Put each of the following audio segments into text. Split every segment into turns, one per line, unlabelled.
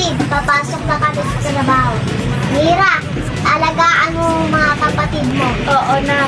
kapatid, papasok na kami sa trabaho. Mira, alagaan mo mga kapatid mo.
Oo na.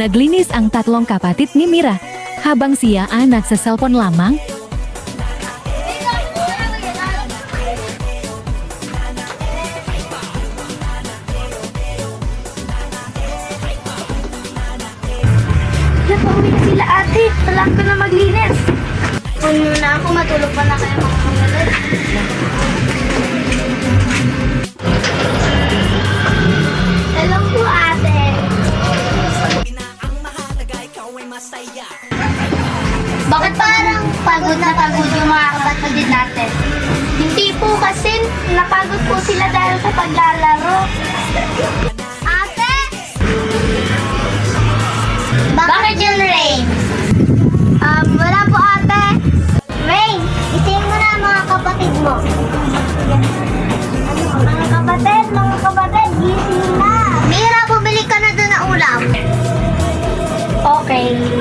Naglinis ang tatlong kapatid ni Mira. Habang siya sa cellphone lamang,
Napauwi na sila ate. Kailangan ko na maglinis.
Puno na ako, matulog pa na kayo mga kamulat.
Bakit parang pagod na pagod yung mga kapatid natin? Hindi po kasi napagod po sila dahil sa paglalaro.
Ate! Bakit yun, Rain? Um, wala po, ate. Rain, isingin mo na mga kapatid mo. Mga kapatid, mga kapatid, gising na. Mira, bumili ka na doon ng ulam.
Okay.